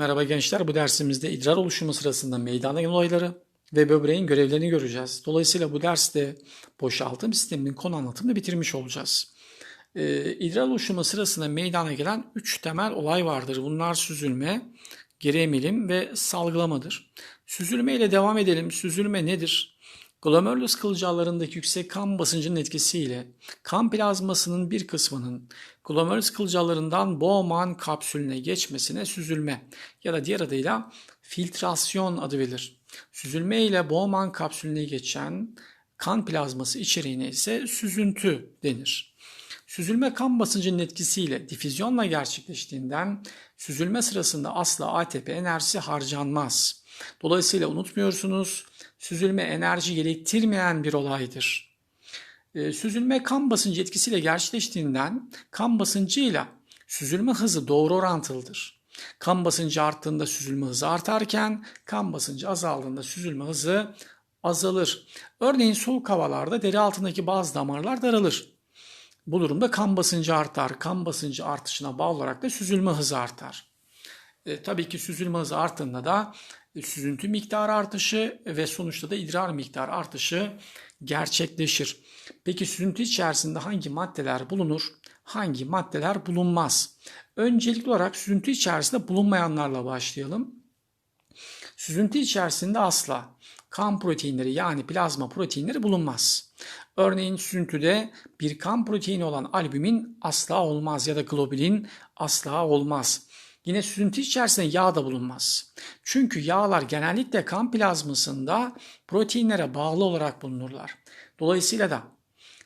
Merhaba gençler, bu dersimizde idrar oluşumu sırasında meydana gelen olayları ve böbreğin görevlerini göreceğiz. Dolayısıyla bu derste boşaltım sisteminin konu anlatımını bitirmiş olacağız. Ee, idrar oluşumu sırasında meydana gelen üç temel olay vardır. Bunlar süzülme, geri emilim ve salgılamadır. Süzülme ile devam edelim. Süzülme nedir? Glomerulus kılcallarındaki yüksek kan basıncının etkisiyle kan plazmasının bir kısmının glomerulus kılcallarından Bowman kapsülüne geçmesine süzülme ya da diğer adıyla filtrasyon adı verilir. Süzülme ile Bowman kapsülüne geçen kan plazması içeriğine ise süzüntü denir. Süzülme kan basıncının etkisiyle difüzyonla gerçekleştiğinden süzülme sırasında asla ATP enerjisi harcanmaz. Dolayısıyla unutmuyorsunuz süzülme enerji gerektirmeyen bir olaydır. E, süzülme kan basıncı etkisiyle gerçekleştiğinden kan basıncıyla süzülme hızı doğru orantılıdır. Kan basıncı arttığında süzülme hızı artarken kan basıncı azaldığında süzülme hızı azalır. Örneğin soğuk havalarda deri altındaki bazı damarlar daralır. Bu durumda kan basıncı artar. Kan basıncı artışına bağlı olarak da süzülme hızı artar. E, tabii ki süzülme hızı arttığında da süzüntü miktarı artışı ve sonuçta da idrar miktarı artışı gerçekleşir. Peki süzüntü içerisinde hangi maddeler bulunur? Hangi maddeler bulunmaz? Öncelikli olarak süzüntü içerisinde bulunmayanlarla başlayalım. Süzüntü içerisinde asla kan proteinleri yani plazma proteinleri bulunmaz. Örneğin süzüntüde bir kan proteini olan albümin asla olmaz ya da globulin asla olmaz. Yine süzüntü içerisinde yağ da bulunmaz. Çünkü yağlar genellikle kan plazmasında proteinlere bağlı olarak bulunurlar. Dolayısıyla da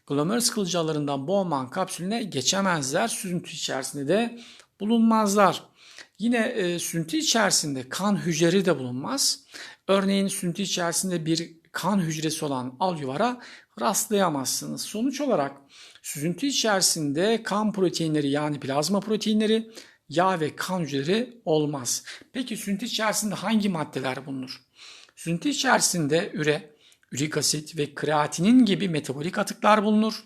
glomerulus kılcalarından Bowman kapsülüne geçemezler. Süzüntü içerisinde de bulunmazlar. Yine e, süzüntü içerisinde kan hücreleri de bulunmaz. Örneğin süzüntü içerisinde bir kan hücresi olan alüvara rastlayamazsınız. Sonuç olarak süzüntü içerisinde kan proteinleri yani plazma proteinleri yağ ve kan hücreleri olmaz. Peki süzüntü içerisinde hangi maddeler bulunur? Süzüntü içerisinde üre, ürik asit ve kreatinin gibi metabolik atıklar bulunur.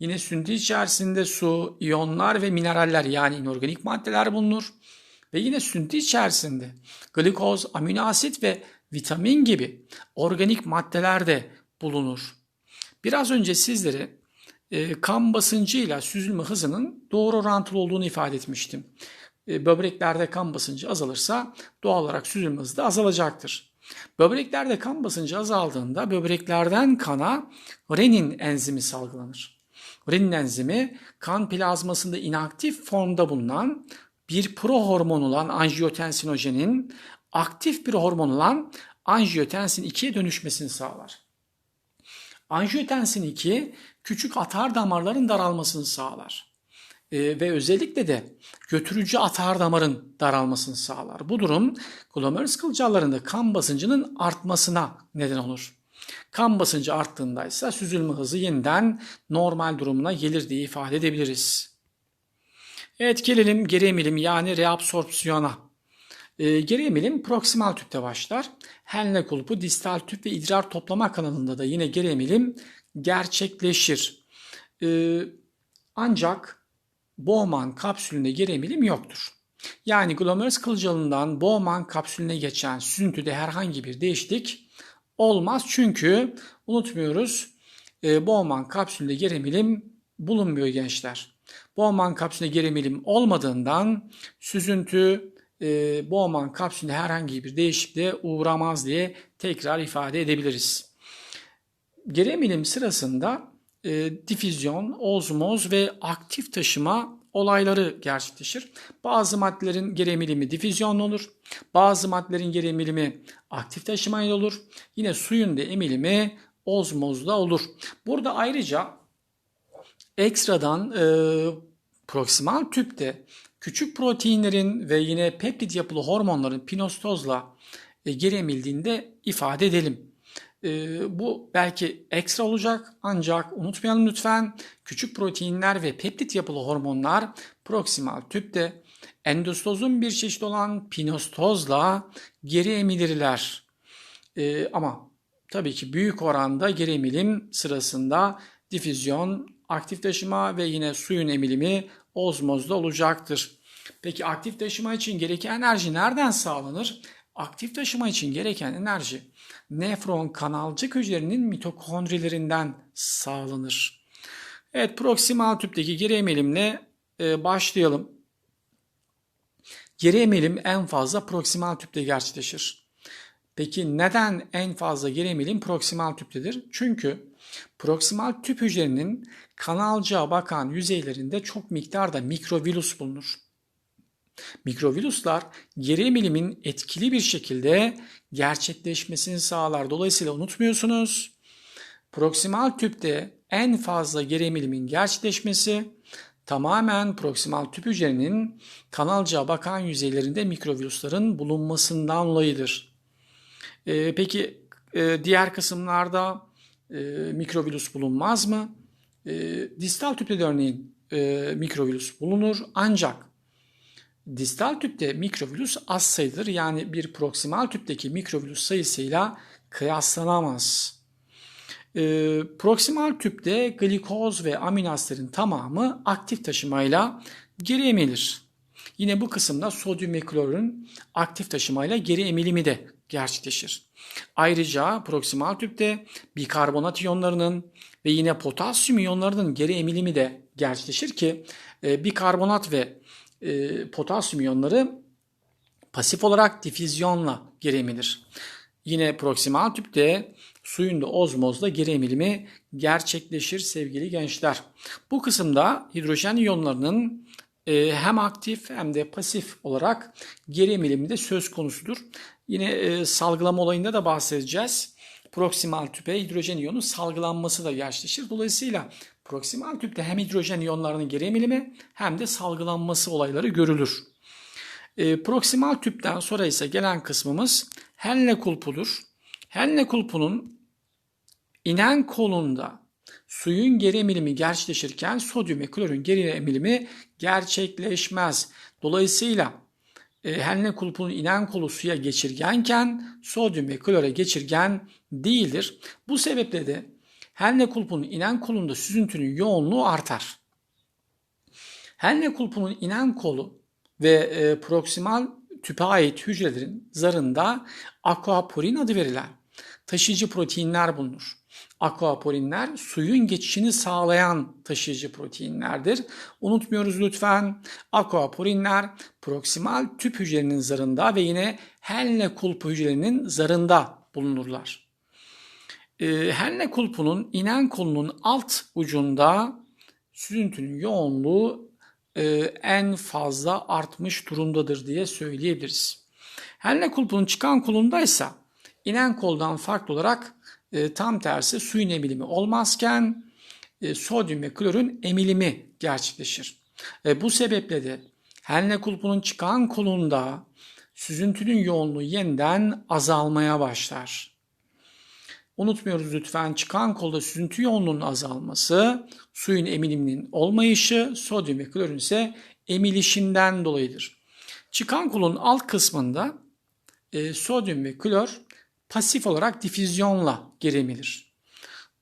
Yine süzüntü içerisinde su, iyonlar ve mineraller yani inorganik maddeler bulunur. Ve yine süzüntü içerisinde glikoz, amino asit ve vitamin gibi organik maddeler de bulunur. Biraz önce sizlere e, kan basıncıyla süzülme hızının doğru orantılı olduğunu ifade etmiştim. E, böbreklerde kan basıncı azalırsa doğal olarak süzülme hızı da azalacaktır. Böbreklerde kan basıncı azaldığında böbreklerden kana renin enzimi salgılanır. Renin enzimi kan plazmasında inaktif formda bulunan bir prohormon olan anjiyotensinojenin aktif bir hormon olan anjiyotensin 2'ye dönüşmesini sağlar. Anjiyotensin 2 küçük atar damarların daralmasını sağlar. Ee, ve özellikle de götürücü atar damarın daralmasını sağlar. Bu durum glomerulus kılcallarında kan basıncının artmasına neden olur. Kan basıncı arttığında ise süzülme hızı yeniden normal durumuna gelir diye ifade edebiliriz. Evet gelelim geri emilim yani reabsorpsiyona. E, geri emilim proksimal tüpte başlar. Henle kulpu distal tüp ve idrar toplama kanalında da yine geri emilim gerçekleşir. E, ancak Bowman kapsülünde geri emilim yoktur. Yani glomerulus kılcalından Bowman kapsülüne geçen süzüntüde herhangi bir değişiklik olmaz. Çünkü unutmuyoruz e, Bowman kapsülünde geri emilim bulunmuyor gençler. Bowman kapsülünde geri emilim olmadığından süzüntü e, Bowman kapsülünde herhangi bir değişikliğe uğramaz diye tekrar ifade edebiliriz. Geri emilim sırasında e, difüzyon, ozmoz ve aktif taşıma olayları gerçekleşir. Bazı maddelerin geri emilimi olur. Bazı maddelerin geri emilimi aktif taşımayla olur. Yine suyun da emilimi ozmozda olur. Burada ayrıca ekstradan e, proksimal tüpte küçük proteinlerin ve yine peptit yapılı hormonların pinostozla e, geri emildiğinde ifade edelim. E, bu belki ekstra olacak ancak unutmayalım lütfen küçük proteinler ve peptit yapılı hormonlar proksimal tüpte endostozun bir çeşit olan pinostozla geri emilirler. E, ama tabii ki büyük oranda geri emilim sırasında difüzyon, aktif taşıma ve yine suyun emilimi ozmozda olacaktır. Peki aktif taşıma için gereken enerji nereden sağlanır? Aktif taşıma için gereken enerji nefron kanalcık hücrelerinin mitokondrilerinden sağlanır. Evet proksimal tüpteki geri emilimle e, başlayalım. Geri emilim en fazla proksimal tüpte gerçekleşir. Peki neden en fazla geri emilim proksimal tüptedir? Çünkü proksimal tüp hücrelerinin kanalcığa bakan yüzeylerinde çok miktarda mikrovirüs bulunur. Mikrovirüsler geri emilimin etkili bir şekilde gerçekleşmesini sağlar. Dolayısıyla unutmuyorsunuz. Proksimal tüpte en fazla geri emilimin gerçekleşmesi tamamen proksimal tüp hücrenin kanalcığa bakan yüzeylerinde mikrovirüslerin bulunmasından dolayıdır. Ee, peki e, diğer kısımlarda e, mikrovirüs bulunmaz mı? E, distal tüpte de örneğin e, mikrovirüs bulunur ancak distal tüpte mikrovirüs az sayıdır. Yani bir proksimal tüpteki mikrovirüs sayısıyla kıyaslanamaz. E, proksimal tüpte glikoz ve amino tamamı aktif taşımayla geri emilir. Yine bu kısımda sodyum ve klorun aktif taşımayla geri emilimi de gerçekleşir. Ayrıca proksimal tüpte bikarbonat iyonlarının ve yine potasyum iyonlarının geri emilimi de gerçekleşir ki e, bikarbonat ve e, potasyum iyonları pasif olarak difüzyonla geri emilir. Yine proksimal tüpte suyun da ozmozla geri emilimi gerçekleşir sevgili gençler. Bu kısımda hidrojen iyonlarının hem aktif hem de pasif olarak geri emilimi de söz konusudur. Yine e, salgılama olayında da bahsedeceğiz. Proksimal tüpe hidrojen iyonu salgılanması da gerçekleşir. Dolayısıyla proksimal tüpte hem hidrojen iyonlarının geri emilimi hem de salgılanması olayları görülür. E, proksimal tüpten sonra ise gelen kısmımız Henle kulpudur. Henle kulpunun inen kolunda suyun geri emilimi gerçekleşirken sodyum ve klorun geri emilimi gerçekleşmez. Dolayısıyla e, Henle kulpunun inen kolu suya geçirgenken sodyum ve klora geçirgen değildir. Bu sebeple de Henle kulpunun inen kolunda süzüntünün yoğunluğu artar. Henle kulpunun inen kolu ve e, proksimal tüpe ait hücrelerin zarında aquaporin adı verilen taşıyıcı proteinler bulunur. Aquaporinler suyun geçişini sağlayan taşıyıcı proteinlerdir. Unutmuyoruz lütfen. Aquaporinler proksimal tüp hücrelerinin zarında ve yine Henle kulpu hücrelerinin zarında bulunurlar. Ee, Henle kulpunun inen kolunun alt ucunda süzüntünün yoğunluğu e, en fazla artmış durumdadır diye söyleyebiliriz. Henle kulpunun çıkan kolundaysa inen koldan farklı olarak e, tam tersi suyun emilimi olmazken e, sodyum ve klorun emilimi gerçekleşir. E, bu sebeple de Henle kulpunun çıkan kolunda süzüntünün yoğunluğu yeniden azalmaya başlar. Unutmuyoruz lütfen çıkan kolda süzüntü yoğunluğunun azalması, suyun emiliminin olmayışı, sodyum ve klorun ise emilişinden dolayıdır. Çıkan kolun alt kısmında e, sodyum ve klor pasif olarak difüzyonla geri emilir.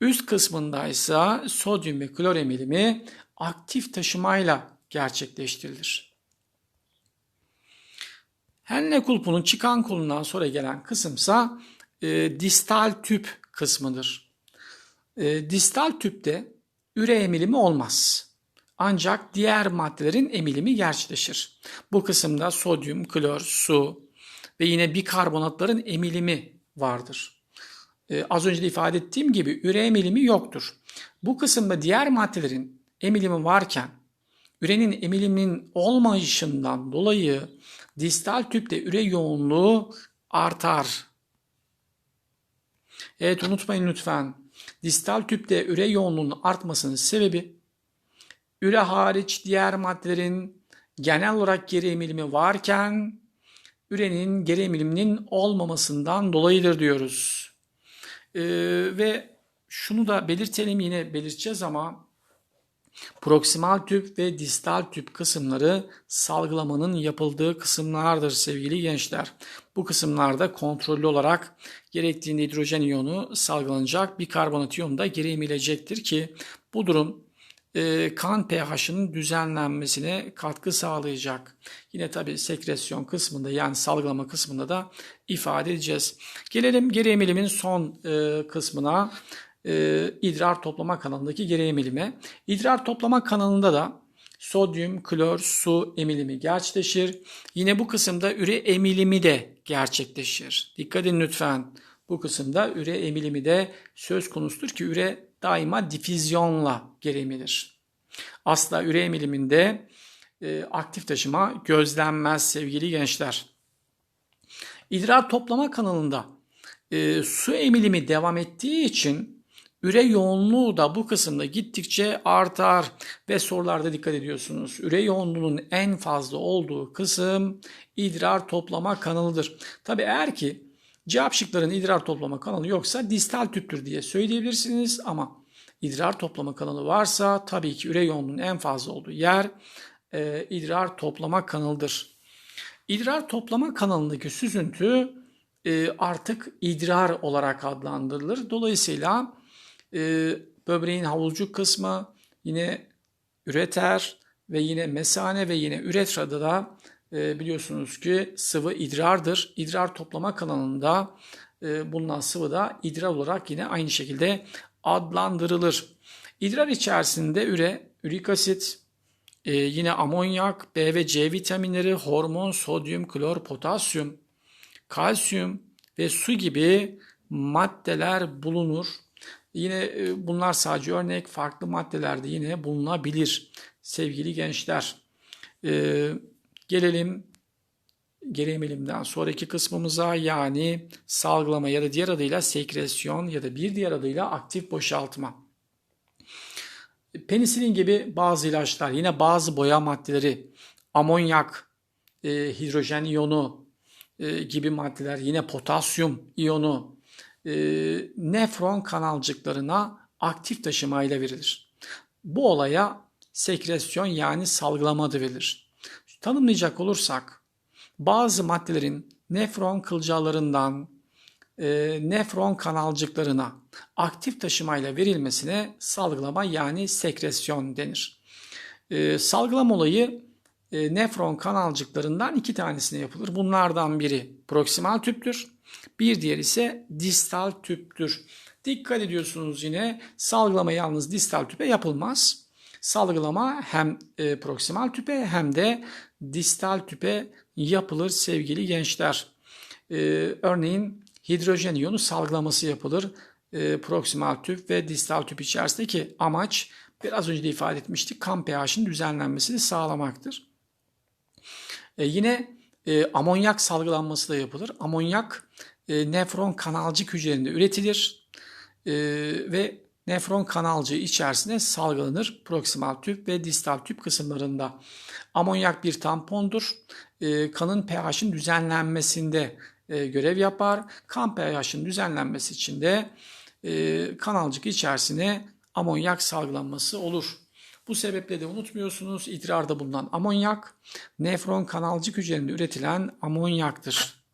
Üst kısmında ise sodyum ve klor emilimi aktif taşımayla gerçekleştirilir. Henle kulpunun çıkan kolundan sonra gelen kısımsa e, distal tüp kısmıdır. E, distal tüpte üre emilimi olmaz. Ancak diğer maddelerin emilimi gerçekleşir. Bu kısımda sodyum, klor, su ve yine bikarbonatların emilimi vardır. Ee, az önce de ifade ettiğim gibi üre emilimi yoktur. Bu kısımda diğer maddelerin emilimi varken ürenin emiliminin olmayışından dolayı distal tüpte üre yoğunluğu artar. Evet unutmayın lütfen. Distal tüpte üre yoğunluğunun artmasının sebebi üre hariç diğer maddelerin genel olarak geri emilimi varken ürenin geri emiliminin olmamasından dolayıdır diyoruz. Ee, ve şunu da belirtelim yine belirteceğiz ama proksimal tüp ve distal tüp kısımları salgılamanın yapıldığı kısımlardır sevgili gençler. Bu kısımlarda kontrollü olarak gerektiğinde hidrojen iyonu salgılanacak bir karbonat iyonu da geri emilecektir ki bu durum e, kan pH'ının düzenlenmesine katkı sağlayacak. Yine tabi sekresyon kısmında yani salgılama kısmında da ifade edeceğiz. Gelelim geri emilimin son e, kısmına e, idrar toplama kanalındaki geri emilime. İdrar toplama kanalında da sodyum, klor, su emilimi gerçekleşir. Yine bu kısımda üre emilimi de gerçekleşir. Dikkat edin lütfen. Bu kısımda üre emilimi de söz konusudur ki üre daima difüzyonla geri emilir. Asla üre emiliminde e, aktif taşıma gözlenmez sevgili gençler. İdrar toplama kanalında e, su emilimi devam ettiği için üre yoğunluğu da bu kısımda gittikçe artar ve sorularda dikkat ediyorsunuz. Üre yoğunluğunun en fazla olduğu kısım idrar toplama kanalıdır. Tabi eğer ki cevap şıkların idrar toplama kanalı yoksa distal tüptür diye söyleyebilirsiniz ama idrar toplama kanalı varsa tabii ki üre en fazla olduğu yer e, idrar toplama kanalıdır. İdrar toplama kanalındaki süzüntü e, artık idrar olarak adlandırılır. Dolayısıyla e, böbreğin havuzcuk kısmı yine üreter ve yine mesane ve yine üretrada da e, biliyorsunuz ki sıvı idrardır. İdrar toplama kanalında e, bulunan sıvı da idrar olarak yine aynı şekilde adlandırılır. İdrar içerisinde üre, ürik asit, e, yine amonyak, B ve C vitaminleri, hormon, sodyum, klor, potasyum, kalsiyum ve su gibi maddeler bulunur. Yine e, bunlar sadece örnek farklı maddelerde yine bulunabilir sevgili gençler. E, gelelim geri emilimden sonraki kısmımıza yani salgılama ya da diğer adıyla sekresyon ya da bir diğer adıyla aktif boşaltma. Penisilin gibi bazı ilaçlar, yine bazı boya maddeleri, amonyak, e, hidrojen iyonu e, gibi maddeler, yine potasyum iyonu e, nefron kanalcıklarına aktif taşımayla verilir. Bu olaya sekresyon yani salgılama adı verilir. Tanımlayacak olursak bazı maddelerin nefron kılcallarından e, nefron kanalcıklarına aktif taşımayla verilmesine salgılama yani sekresyon denir. E, salgılama olayı e, nefron kanalcıklarından iki tanesine yapılır. Bunlardan biri proksimal tüptür. Bir diğer ise distal tüptür. Dikkat ediyorsunuz yine salgılama yalnız distal tüpe yapılmaz. Salgılama hem e, proksimal tüpe hem de distal tüpe yapılır sevgili gençler. E, örneğin hidrojen iyonu salgılaması yapılır. E, proksimal tüp ve distal tüp içerisindeki amaç biraz önce de ifade etmiştik kan pH'in düzenlenmesini sağlamaktır. E, yine e, amonyak salgılanması da yapılır. Amonyak e, nefron kanalcık hücrelerinde üretilir e, ve nefron kanalcığı içerisinde salgılanır proksimal tüp ve distal tüp kısımlarında. Amonyak bir tampondur. E, kanın pH'in düzenlenmesinde e, görev yapar. Kan pH'in düzenlenmesi için de e, kanalcık içerisine amonyak salgılanması olur. Bu sebeple de unutmuyorsunuz idrarda bulunan amonyak nefron kanalcık hücrelerinde üretilen amonyaktır.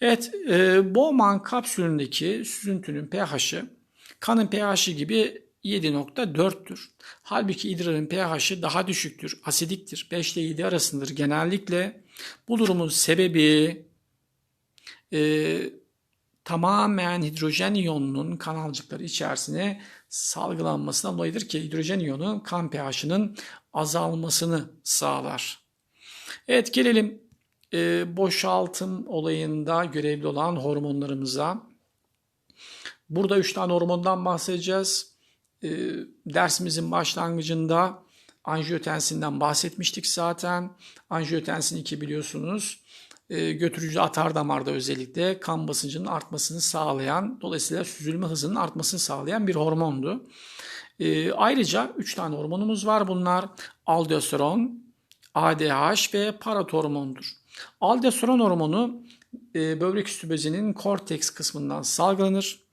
Evet, e, Bowman kapsülündeki süzüntünün pH'i kanın pH'i gibi 7.4'tür. Halbuki idrarın pH'i daha düşüktür, asidiktir. 5 ile 7 arasındır genellikle. Bu durumun sebebi e, tamamen hidrojen iyonunun kanalcıkları içerisine salgılanmasından dolayıdır ki hidrojen iyonu kan pH'inin azalmasını sağlar. Evet gelelim e, boşaltım olayında görevli olan hormonlarımıza. Burada 3 tane hormondan bahsedeceğiz. E, dersimizin başlangıcında anjiyotensinden bahsetmiştik zaten. Anjiyotensin 2 biliyorsunuz e, götürücü atar damarda özellikle kan basıncının artmasını sağlayan, dolayısıyla süzülme hızının artmasını sağlayan bir hormondu. E, ayrıca 3 tane hormonumuz var. Bunlar aldosteron, ADH ve paratormondur. Aldosteron hormonu e, böbrek üstü bezinin korteks kısmından salgılanır.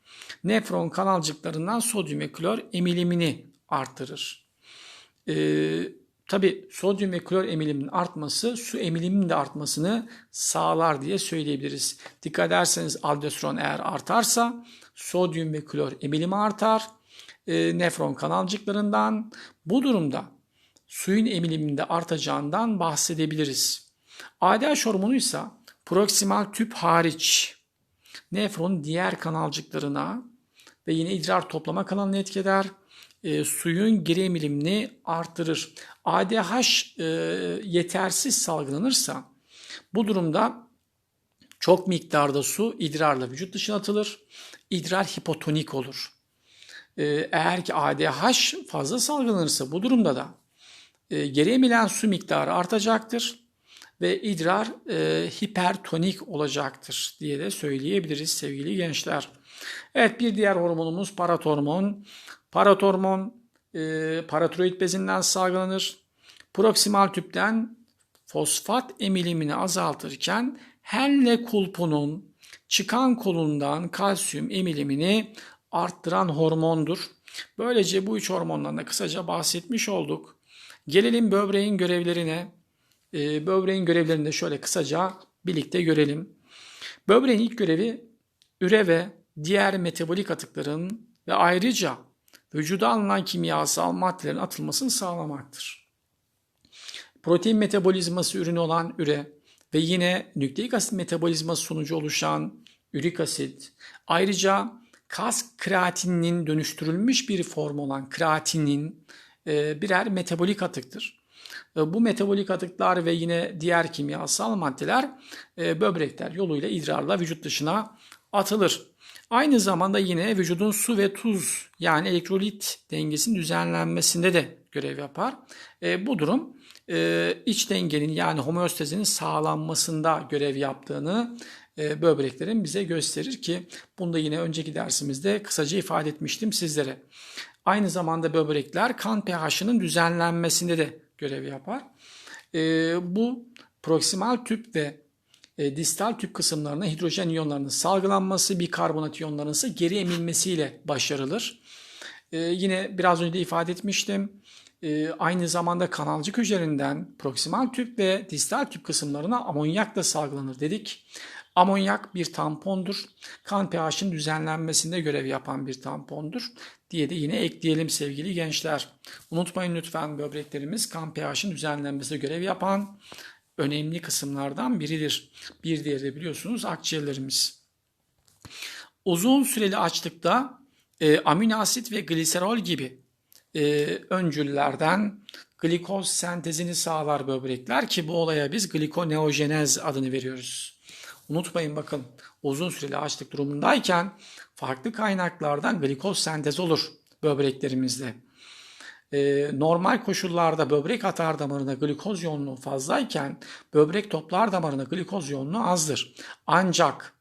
Nefron kanalcıklarından sodyum ve klor emilimini artırır. E, Tabi sodyum ve klor emiliminin artması su emiliminin de artmasını sağlar diye söyleyebiliriz. Dikkat ederseniz aldosteron eğer artarsa sodyum ve klor emilimi artar. e, nefron kanalcıklarından. Bu durumda suyun emiliminde artacağından bahsedebiliriz. ADH hormonu ise proksimal tüp hariç nefronun diğer kanalcıklarına ve yine idrar toplama kanalını etkiler. E, suyun geri emilimini artırır. ADH e, yetersiz salgılanırsa bu durumda çok miktarda su idrarla vücut dışına atılır. İdrar hipotonik olur. E, eğer ki ADH fazla salgılanırsa bu durumda da e, geri emilen su miktarı artacaktır ve idrar e, hipertonik olacaktır diye de söyleyebiliriz sevgili gençler. Evet bir diğer hormonumuz paratormon. Paratormon e, paratiroid bezinden salgılanır. Proksimal tüpten fosfat emilimini azaltırken helle kulpunun çıkan kolundan kalsiyum emilimini arttıran hormondur. Böylece bu üç hormondan da kısaca bahsetmiş olduk. Gelelim böbreğin görevlerine. Ee, böbreğin görevlerini de şöyle kısaca birlikte görelim. Böbreğin ilk görevi üre ve diğer metabolik atıkların ve ayrıca vücuda alınan kimyasal maddelerin atılmasını sağlamaktır. Protein metabolizması ürünü olan üre ve yine nükleik asit metabolizması sonucu oluşan ürik asit, ayrıca kas kreatininin dönüştürülmüş bir form olan kreatinin e, birer metabolik atıktır. Bu metabolik atıklar ve yine diğer kimyasal maddeler e, böbrekler yoluyla idrarla vücut dışına atılır. Aynı zamanda yine vücudun su ve tuz yani elektrolit dengesinin düzenlenmesinde de görev yapar. E, bu durum iç dengenin yani homeostazinin sağlanmasında görev yaptığını böbreklerin bize gösterir ki bunu da yine önceki dersimizde kısaca ifade etmiştim sizlere. Aynı zamanda böbrekler kan pH'ının düzenlenmesinde de görev yapar. E, bu proksimal tüp ve e, distal tüp kısımlarına hidrojen iyonlarının salgılanması, bikarbonat iyonlarının ise geri emilmesiyle başarılır. E, yine biraz önce de ifade etmiştim. E, aynı zamanda kanalcık hücrelerinden proksimal tüp ve distal tüp kısımlarına amonyak da salgılanır dedik. Amonyak bir tampondur. Kan pH'in düzenlenmesinde görev yapan bir tampondur diye de yine ekleyelim sevgili gençler. Unutmayın lütfen böbreklerimiz kan pH'in düzenlenmesine görev yapan önemli kısımlardan biridir. Bir diğeri de biliyorsunuz akciğerlerimiz. Uzun süreli açlıkta e, amino asit ve gliserol gibi e, öncüllerden glikoz sentezini sağlar böbrekler ki bu olaya biz glikoneojenez adını veriyoruz. Unutmayın bakın uzun süreli açlık durumundayken farklı kaynaklardan glikoz sentez olur böbreklerimizde. Ee, normal koşullarda böbrek atar damarına glikoz yoğunluğu fazlayken böbrek toplar damarına glikoz yoğunluğu azdır. Ancak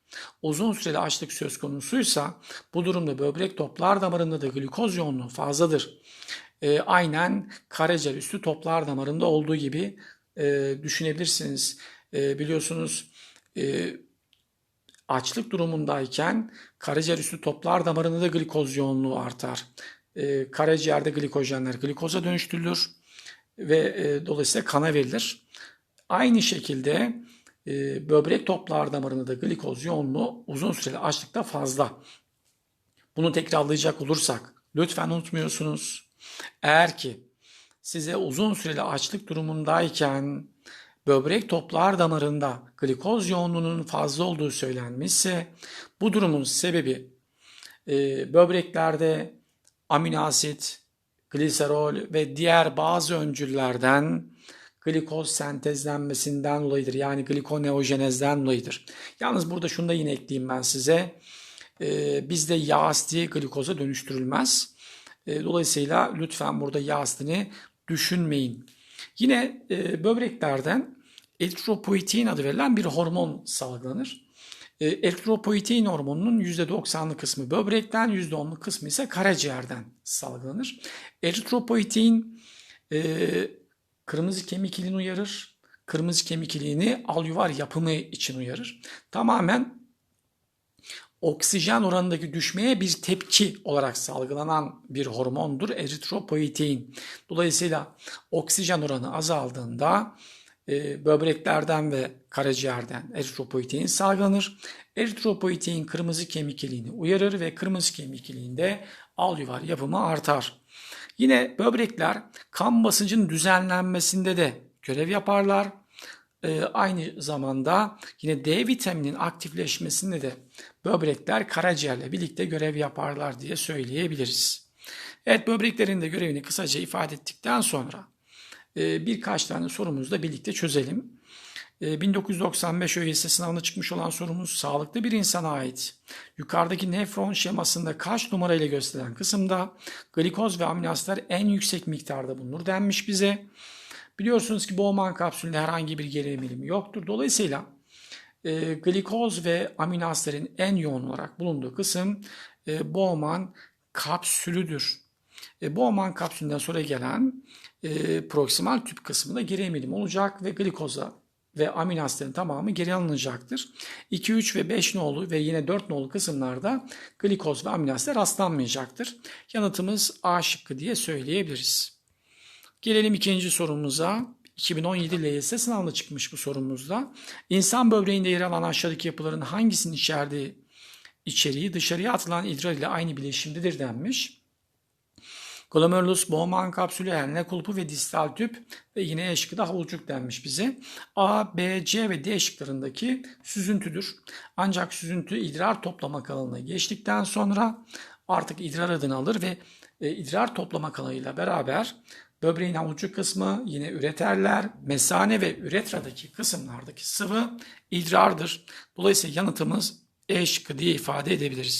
uzun süreli açlık söz konusuysa bu durumda böbrek toplar damarında da glikoz yoğunluğu fazladır. Ee, aynen karaciğer üstü toplar damarında olduğu gibi e, düşünebilirsiniz. E, biliyorsunuz e, açlık durumundayken karaciğer üstü toplar damarında da glikoz yoğunluğu artar. E, karaciğerde glikojenler glikoza dönüştürülür ve e, dolayısıyla kana verilir. Aynı şekilde e, böbrek toplar damarında da glikoz yoğunluğu uzun süreli açlıkta fazla. Bunu tekrarlayacak olursak lütfen unutmuyorsunuz. Eğer ki size uzun süreli açlık durumundayken böbrek toplar damarında glikoz yoğunluğunun fazla olduğu söylenmişse bu durumun sebebi e, böbreklerde amino asit, gliserol ve diğer bazı öncüllerden glikoz sentezlenmesinden dolayıdır. Yani glikoneojenezden dolayıdır. Yalnız burada şunu da yine ekleyeyim ben size. E, bizde yağ asidi glikoza dönüştürülmez. E, dolayısıyla lütfen burada yağ asidini düşünmeyin. Yine e, böbreklerden eritropoietin adı verilen bir hormon salgılanır. E, eritropoietin hormonunun %90'lık kısmı böbrekten, %10'luk kısmı ise karaciğerden salgılanır. Eritropoietin e, kırmızı kemik iliğini uyarır. Kırmızı kemik iliğini alüvar yapımı için uyarır. Tamamen oksijen oranındaki düşmeye bir tepki olarak salgılanan bir hormondur eritropoietin. Dolayısıyla oksijen oranı azaldığında e, böbreklerden ve karaciğerden eritropoietin salgılanır. Eritropoietin kırmızı kemik iliğini uyarır ve kırmızı kemik iliğinde alüvar yapımı artar. Yine böbrekler kan basıncının düzenlenmesinde de görev yaparlar. Ee, aynı zamanda yine D vitamininin aktifleşmesinde de böbrekler karaciğerle birlikte görev yaparlar diye söyleyebiliriz. Evet böbreklerin de görevini kısaca ifade ettikten sonra e, birkaç tane sorumuzu da birlikte çözelim. E, 1995 ÖYS sınavına çıkmış olan sorumuz sağlıklı bir insana ait. Yukarıdaki nefron şemasında kaç numara ile gösterilen kısımda glikoz ve amino en yüksek miktarda bulunur denmiş bize. Biliyorsunuz ki Bowman kapsülünde herhangi bir geri emilimi yoktur. Dolayısıyla e, glikoz ve amino asitlerin en yoğun olarak bulunduğu kısım e, Bowman kapsülüdür. E, Bowman kapsülünden sonra gelen e, proksimal tüp kısmında geri emilim olacak ve glikoza ve amino asitlerin tamamı geri alınacaktır. 2, 3 ve 5 nolu ve yine 4 nolu kısımlarda glikoz ve amino rastlanmayacaktır. Yanıtımız A şıkkı diye söyleyebiliriz. Gelelim ikinci sorumuza. 2017 LYS sınavında çıkmış bu sorumuzda. İnsan böbreğinde yer alan aşağıdaki yapıların hangisinin içerdiği içeriği dışarıya atılan idrar ile aynı bileşimdedir denmiş. Glomerulus, Bowman kapsülü, Henle kulpu ve distal tüp ve yine E şıkkı da havulcuk denmiş bize. A, B, C ve D şıklarındaki süzüntüdür. Ancak süzüntü idrar toplama kanalına geçtikten sonra artık idrar adını alır ve e, idrar toplama kanalıyla beraber böbreğin havulcuk kısmı yine üreterler. Mesane ve üretradaki kısımlardaki sıvı idrardır. Dolayısıyla yanıtımız E şıkkı diye ifade edebiliriz.